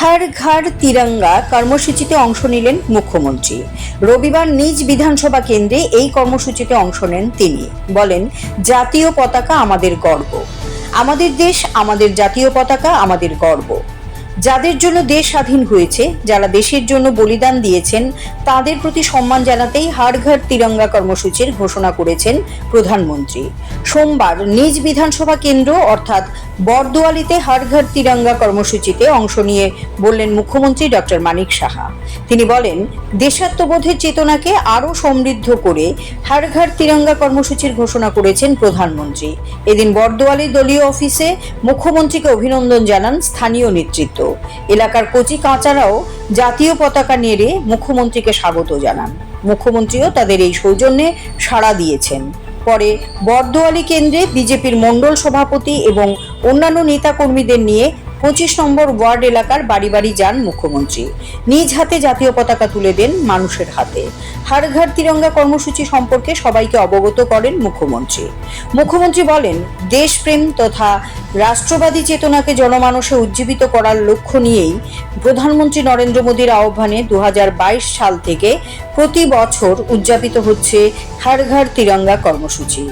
হর ঘর তিরঙ্গা কর্মসূচিতে অংশ নিলেন মুখ্যমন্ত্রী। রবিবার নিজ বিধানসভা কেন্দ্রে এই কর্মসূচিতে অংশ নেন তিনি। বলেন, জাতীয় পতাকা আমাদের গর্ব। আমাদের দেশ আমাদের জাতীয় পতাকা আমাদের গর্ব। যাদের জন্য দেশ স্বাধীন হয়েছে, যারা দেশের জন্য বলিদান দিয়েছেন, তাদের প্রতি সম্মান জানাতেই হাড় ঘর তিরঙ্গা কর্মসূচির ঘোষণা করেছেন প্রধানমন্ত্রী। সোমবার নিজ বিধানসভা কেন্দ্র, অর্থাৎ বরদোয়ালিতে হাড় ঘর তিরঙ্গা কর্মসূচিতে অংশ নিয়ে বললেন মুখ্যমন্ত্রী ডক্টর মানিক সাহা। তিনি বলেন, দেশাত্মবোধের চেতনাকে আরও সমৃদ্ধ করে হাড় ঘর তিরঙ্গা কর্মসূচির ঘোষণা করেছেন প্রধানমন্ত্রী। এদিন বরদোয়ালি দলীয় অফিসে মুখ্যমন্ত্রীকে অভিনন্দন জানান স্থানীয় নেতৃত্ব। এলাকার কচি কাঁচারাও জাতীয় পতাকা নেড়ে মুখ্যমন্ত্রীকে স্বাগত জানান। মুখ্যমন্ত্রীও তাদের এই সৌজন্যে সাড়া দিয়েছেন। পরে বরদোয়ালি কেন্দ্রে বিজেপির মণ্ডল সভাপতি এবং অন্যান্য নেতাকর্মীদের নিয়ে পঁচিশ নম্বর ওয়ার্ড এলাকার বাড়ি বাড়ি যান মুখ্যমন্ত্রী। নিজ হাতে জাতীয় পতাকা তুলে দেন মানুষের হাতে। হার ঘর তিরঙ্গা কর্মসূচি সম্পর্কে সবাইকে অবগত করেন মুখ্যমন্ত্রী। মুখ্যমন্ত্রী বলেন, দেশপ্রেম তথা রাষ্ট্রবাদী চেতনাকে জনমানসে উজ্জীবিত করার লক্ষ্য নিয়েই প্রধানমন্ত্রী নরেন্দ্র মোদীর আহ্বানে দু হাজার বাইশ সাল থেকে প্রতি বছর উদযাপিত হচ্ছে হর ঘর তিরঙ্গা কর্মসূচি।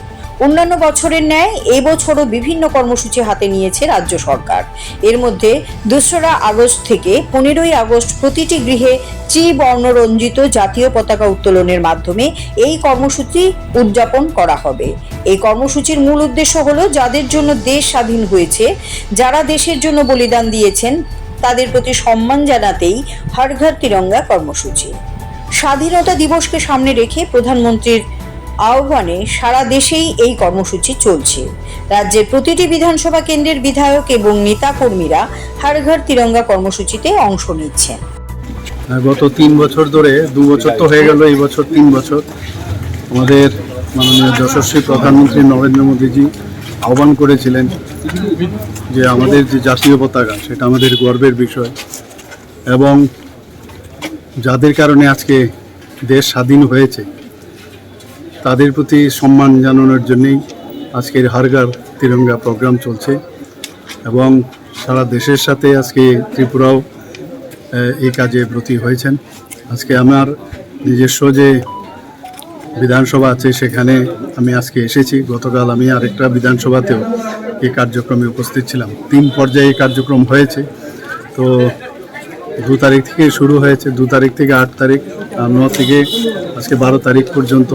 অন্যান্য বছরের ন্যায় এবছরও বিভিন্ন কর্মসূচি হাতে নিয়েছে রাজ্য সরকার। এর মধ্যে দোসরা আগস্ট থেকে পনেরোই আগস্ট প্রতিটি গৃহে ত্রিবর্ণরঞ্জিত জাতীয় পতাকা উত্তোলনের মাধ্যমে এই কর্মসূচি উদযাপন করা হবে। এই কর্মসূচির মূল উদ্দেশ্য হলো যাদের জন্য দেশ স্বাধীন হয়েছে, যারা দেশের জন্য বলিদান দিয়েছেন, তাদের প্রতি সম্মান জানাতেই হর ঘর তিরঙ্গা কর্মসূচি। স্বাধীনতা দিবসকে সামনে রেখে প্রধানমন্ত্রীর আহ্বানে সারা দেশেই এই কর্মসূচি চলছে। রাজ্যের প্রতিটি বিধানসভা কেন্দ্রের বিধায়ক এবং নেতাকর্মীরা হর ঘর তিরঙ্গা কর্মসূচিতে অংশ নিচ্ছেন। গত তিন বছর ধরে, দু বছর তো হয়ে গেল, এই বছর তিন বছর। আমাদের মাননীয় যশস্বী প্রধানমন্ত্রী নরেন্দ্র মোদীজি আহ্বান করেছিলেন যে আমাদের যে জাতীয় পতাকা, সেটা আমাদের গর্বের বিষয়। এবং যাদের কারণে আজকে দেশ স্বাধীন হয়েছে তাদের প্রতি সম্মান জানানোর জন্যেই আজকের হারগার তিরঙ্গা প্রোগ্রাম চলছে এবং সারা দেশের সাথে আজকে ত্রিপুরাও এই কাজে ব্রতী হয়েছেন। আজকে আমার নিজস্ব যে বিধানসভা আছে সেখানে আমি আজকে এসেছি। গতকাল আমি আরেকটা বিধানসভাতেও এই কার্যক্রমে উপস্থিত ছিলাম। তিন পর্যায়ে কার্যক্রম হয়েছে। তো দু তারিখ থেকে শুরু হয়েছে। দু তারিখ থেকে আট তারিখ ন থেকে আজকে বারো তারিখ পর্যন্ত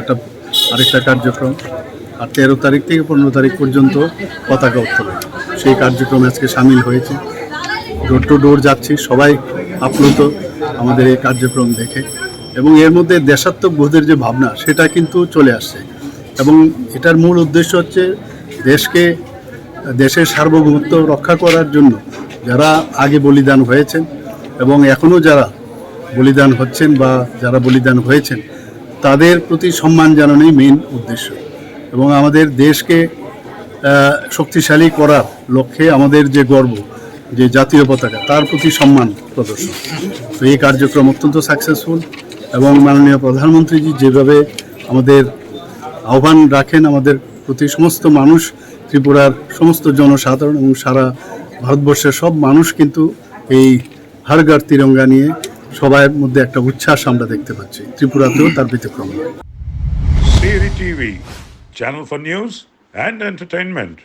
একটা আরেকটা কার্যক্রম আর তেরো তারিখ থেকে পনেরো তারিখ পর্যন্ত পতাকা উত্তোলন। সেই কার্যক্রমে আজকে সামিল হয়েছে। ডোর টু ডোর যাচ্ছি, সবাই আপ্লুত আমাদের এই কার্যক্রম দেখে। এবং এর মধ্যে দেশাত্মক বোধের যে ভাবনা, সেটা কিন্তু চলে আসছে। এবং এটার মূল উদ্দেশ্য হচ্ছে দেশকে, দেশের সার্বভৌমত্ব রক্ষা করার জন্য যারা আগে বলিদান হয়েছেন এবং এখনও যারা বলিদান হচ্ছেন বা যারা বলিদান হয়েছেন তাদের প্রতি সম্মান জানানোই মেন উদ্দেশ্য। এবং আমাদের দেশকে শক্তিশালী করার লক্ষ্যে আমাদের যে গর্ব, যে জাতীয় পতাকা, তার প্রতি সম্মান প্রদর্শন। তো এই কার্যক্রম অত্যন্ত সাকসেসফুল এবং মাননীয় প্রধানমন্ত্রীজি যেভাবে আমাদের আহ্বান রাখেন, আমাদের প্রতি সমস্ত মানুষ, ত্রিপুরার সমস্ত জনসাধারণ এবং সারা ভারতবর্ষের সব মানুষ কিন্তু এই হারগার তিরঙ্গা নিয়ে সবার মধ্যে একটা উচ্ছ্বাস আমরা দেখতে পাচ্ছি ত্রিপুরাতেও তার ব্যতিক্রম নয়। Channel for news for entertainment.